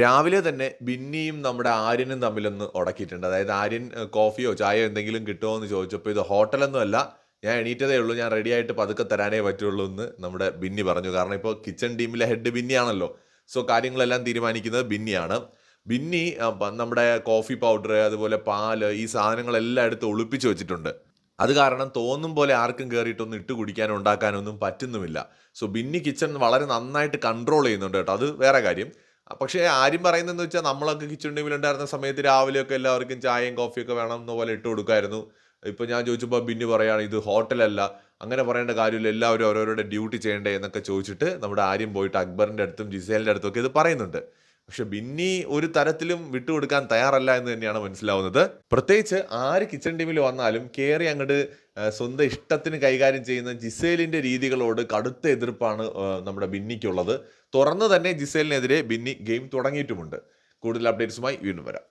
രാവിലെ തന്നെ ബിന്നിയും നമ്മുടെ ആര്യനും തമ്മിലൊന്ന് ഉടക്കിയിട്ടുണ്ട്. അതായത് ആര്യൻ കോഫിയോ ചായയോ എന്തെങ്കിലും കിട്ടുമോ എന്ന് ചോദിച്ചപ്പോൾ ഇത് ഹോട്ടലൊന്നും അല്ല. ഞാൻ എണീറ്റതേ ഉള്ളൂ. ഞാൻ റെഡി ആയിട്ട് പതുക്കെ തരാനേ പറ്റുള്ളൂ എന്ന് നമ്മുടെ ബിന്നി പറഞ്ഞു. കാരണം ഇപ്പോൾ കിച്ചൺ ടീമിലെ ഹെഡ് ബിന്നിയാണല്ലോ. സോ കാര്യങ്ങളെല്ലാം തീരുമാനിക്കുന്നത് ബിന്നിയാണ്. ബിന്നി നമ്മുടെ കോഫി പൗഡർ അതുപോലെ പാൽ ഈ സാധനങ്ങളെല്ലാം എടുത്ത് ഒളിപ്പിച്ച് വെച്ചിട്ടുണ്ട്. അത് കാരണം തോന്നും പോലെ ആർക്കും കയറിയിട്ടൊന്നും ഇട്ട് കുടിക്കാനോ ഉണ്ടാക്കാനോ ഒന്നും പറ്റുന്നുമില്ല. സോ ബിന്നി കിച്ചൺ വളരെ നന്നായിട്ട് കൺട്രോൾ ചെയ്യുന്നുണ്ട് കേട്ടോ. അത് വേറെ കാര്യം. പക്ഷേ ആരും പറയുന്നതെന്ന് വെച്ചാൽ നമ്മളൊക്കെ കിച്ചൺ ടീമിലുണ്ടായിരുന്ന സമയത്ത് രാവിലെയൊക്കെ എല്ലാവർക്കും ചായയും കോഫിയൊക്കെ വേണം എന്ന പോലെ ഇട്ട് കൊടുക്കായിരുന്നു. ഇപ്പം ഞാൻ ചോദിച്ചപ്പോൾ ബിന്നി പറയാണ് ഇത് ഹോട്ടലല്ല അങ്ങനെ പറയേണ്ട കാര്യമില്ല എല്ലാവരും അവരവരുടെ ഡ്യൂട്ടി ചെയ്യേണ്ടേ എന്നൊക്കെ ചോദിച്ചിട്ട് നമ്മുടെ ആര്യം പോയിട്ട് അക്ബറിന്റെ അടുത്തും ജിസേലിന്റെ അടുത്തും ഒക്കെ ഇത് പറയുന്നുണ്ട്. പക്ഷെ ബിന്നി ഒരു തരത്തിലും വിട്ടുകൊടുക്കാൻ തയ്യാറല്ല എന്ന് തന്നെയാണ് മനസ്സിലാവുന്നത്. പ്രത്യേകിച്ച് ആര് കിച്ചൺ ടീമിൽ വന്നാലും കയറി അങ്ങോട്ട് സ്വന്തം ഇഷ്ടത്തിന് കൈകാര്യം ചെയ്യുന്ന ജിസേലിന്റെ രീതികളോട് കടുത്ത എതിർപ്പാണ് നമ്മുടെ ബിന്നിക്കുള്ളത്. തുറന്ന് തന്നെ ജിസേലിനെതിരെ ബിന്നി ഗെയിം തുടങ്ങിയിട്ടുമുണ്ട്. കൂടുതൽ അപ്ഡേറ്റ്സുമായി വീണ്ടും വരാം.